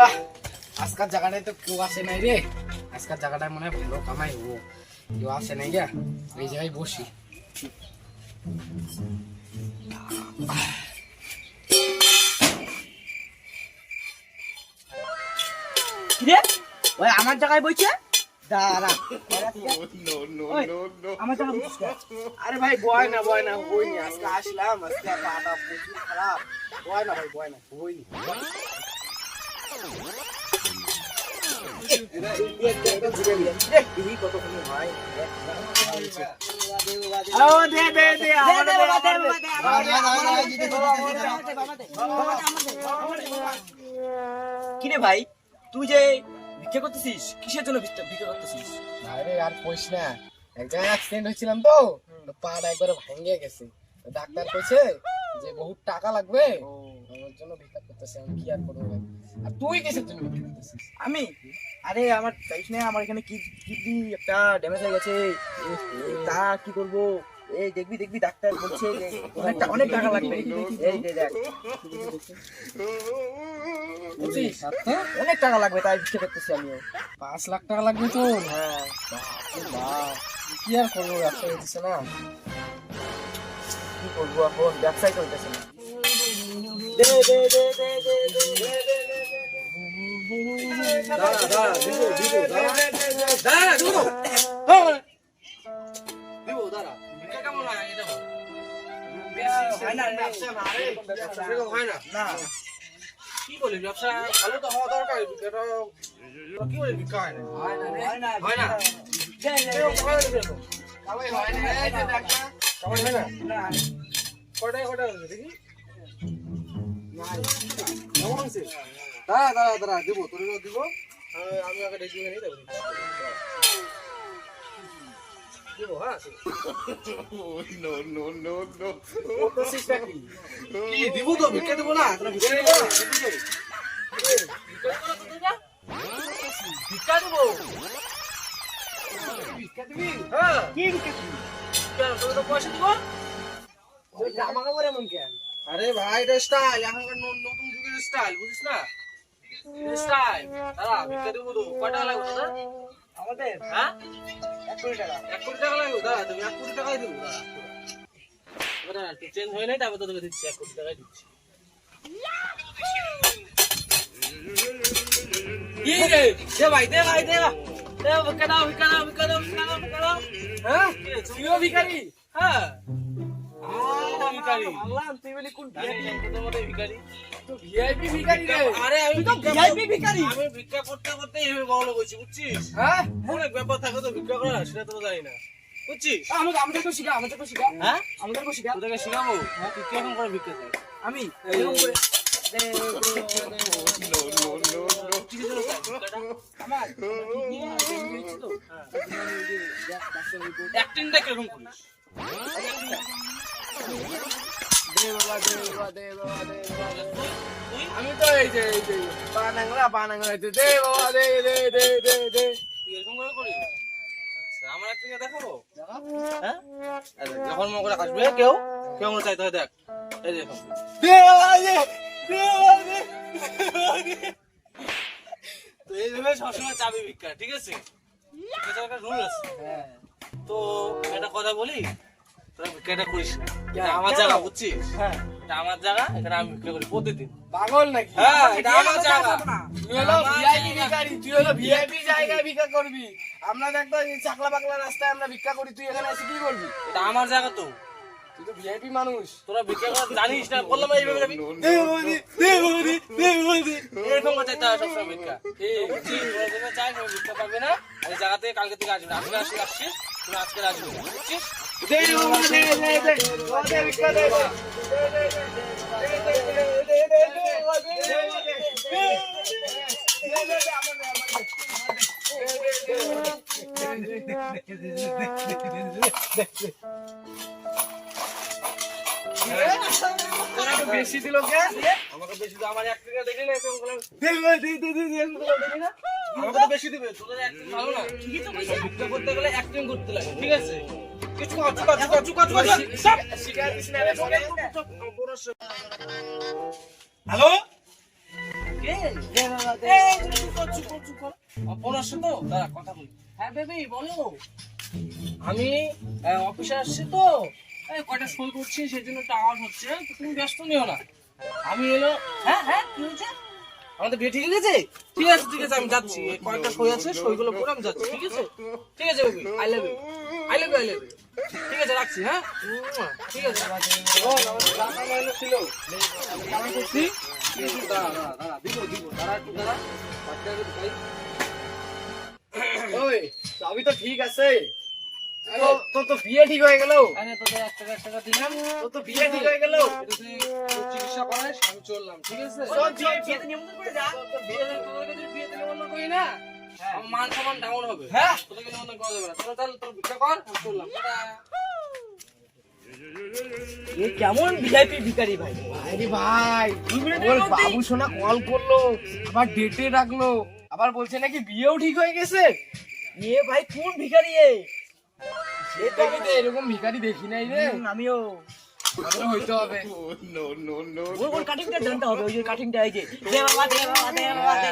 বাহ আজকাল জায়গাটায় তো কেউ আসে নাই রে আজকাল জায়গাটায় মনে হয় ভালো কামাই হব কেউ আসে নাই গা এই জায়গায় বসি রে ওই আমার জায়গায় বইছে দাঁড়া ওই, আমার জায়গায় বসিস কেন? আরে ভাই বয় না বয় না বই নি আজকে আসলাম আজকে পাটা প্রচুর খারাপ বয় না ভাই বয় না বই নি কিরে ভাই তুই যে ভিক্ষা করতেছিস কিসের জন্য ভিক্ষা করতেছিস? আরে আর কইস না এক জায়গায় অ্যাক্সিডেন্ট হয়েছিলাম তো পাটা একবারে ভেঙে গেছে। ডাক্তার কইছে যে বহুত টাকা লাগবে আমার জন্য ভিক্ষা করতেছে আমি কি আর করব ভাই? আর তুই কিসের জন্য ভিক্ষা করতেছিস? আমি? আরে আমার চাইস না আমার এখানে কি কিডনি একটা ড্যামেজ হয়ে গেছে। তা কি করব? এই দেখবি দেখবি ডাক্তার বলছে যে অনেক অনেক টাকা লাগবে। এই দে দেখ। বুঝছিস? অনেক টাকা লাগবে তাই ভিক্ষা করতেছি আমিও। পাঁচ লাখ টাকা লাগবে তো? হ্যাঁ কি আর করব ব্যবসা হচ্ছে না। কি করব এখন? ব্যবসায় চলতেছে না। কি বলি ব্যবসা ভালো তো দরকার কি বলি বিকায় কটায় কটায় দেখি দাঁড়া দাঁড়া দিব আমি আগে দিব হ্যাঁ নো নো তো সিক্স দিব না তোরা ভিকে দেব না জামা কাপড় এমন কেন আরে ভাই এটা স্টাইল এখনকার ন- নতুন যুগের স্টাইল বুঝিস না? স্টাইল দাঁড়া ভিক্ষা দেবো তো। কয় টাকা লাগবে দাদা আমাদের? হ্যাঁ? এক কোটি টাকা। এক কোটি টাকা লাগবে? দাদা তুমি এক কোটি টাকাই দেবো। দাদা একটু চেঞ্জ হয়ে নাই তারপর তোকে দিচ্ছি এক কোটি টাকাই দিচ্ছি। দে ভাই দে ভাই দে দে ভিক্ষা দাও ভিক্ষা দাও ভিক্ষা দাও ভিক্ষা দাও ভিক্ষা দাও। হ্যাঁ? তুইও ভিখারি? হ্যাঁ? আমি তো ভিক্ষা করতে করতে এইভাবে বড় লোক হইছি বুঝছিস? ব্যাপার থাকে তো ভিক্ষা সেটা তো জানি না। বুঝছিস? আমাকে তো শিখা আমাদের হ্যাঁ? তো ভিক্ষা আমি? কীরকম করিস? আমি তো এই যে এই যে পানাংলা পানাংলা দে দে দে দে দে দে দে আচ্ছা হ্যাঁ মনে মনে হয় চাবি ভিক্ষা ঠিক আছে এটা হ্যাঁ তো একটা কথা বলি ভিক্ষাটা করিস না আমার জায়গা বুঝছিস হ্যাঁ এটা আমার জায়গা এখানে আমি ভিক্ষা করি প্রতিদিন পাগল নাকি হ্যাঁ এটা আমার জায়গা তুই হলো ভিআইপি ভিখারি তুই হলো ভিআইপি জায়গায় ভিক্ষা করবি আমরা দেখতো চাকলা বাকলা রাস্তায় আমরা ভিক্ষা করি তুই এখানে এসে কি করবি এটা আমার জায়গা তো তুই তো ভিআইপি মানুষ তোরা ভিক্ষা করা জানিস না বললাম এইভাবে দে দে দে এরকম হয় ভিক্ষা চাই ভিক্ষা পাবে না এই জায়গা থেকে কালকে থেকে আসবে আজকে আসি আসছিস আজকে রাখব বেশি দিল কে আমাকে বেশি আমার এক টাকা দেখি না আমাকে বেশি দিবে হ্যালো? ফোন হ্যাঁ বলো। আমি অফিসে আসছি তো। কয়টা সই করছি, সেই জন্য একটা আওয়াজ হচ্ছে তুমি ব্যস্ত নিও না। আমি এলো হ্যাঁ হ্যাঁ কি হয়েছে? আমাদের বিয়ে ঠিক আছে? ঠিক আছে ঠিক আছে, আমি যাচ্ছি। কয়েকটা সই আছে, সইগুলো করে আমি যাচ্ছি, ঠিক আছে? ঠিক আছে, baby I love you I love you I love you ঠিক আছে, রাখছি হ্যাঁ? ঠিক আছে টাকা মাইনে ছিল বাচ্চাকে ঢুকাই ওই সবই তো ঠিক আছে। তোর তো বিয়ে ঠিক হয়ে গেল। আরে তোদের এক টাকা টাকা দিলাম। তোর তো বিয়ে ঠিক হয়ে গেল। তুই চিকিৎসা করাস আমি চললাম ঠিক আছে? চল, চল, চল। বিয়েতে নিমন্ত্রণ করে যা। তোর বিয়েতে তোদেরকে যদি বিয়েতে নিমন্ত্রণ করি না। মান সম্মান ডাউন হবে। হ্যাঁ। তোদেরকে নিমন্ত্রণ করা যাবে না। তোরা তাহলে তোর ভিক্ষা কর আমি চললাম। এ কেমন ভিআইপি ভিখারি ভাই? আরে ভাই ওর বাবু সোনা কল করল আবার ডেটে রাখল আবার বলছে নাকি বিয়েও ঠিক হয়ে গেছে? এ ভাই কোন ভিখারি এ? এরকম ভিখারি দেখি নাই রে। আমিও। হইতে হবে। কাটিংটা জানতে হবে ওই কাটিংটা এই যে। বাবা দে বাবা দে বাবা দে।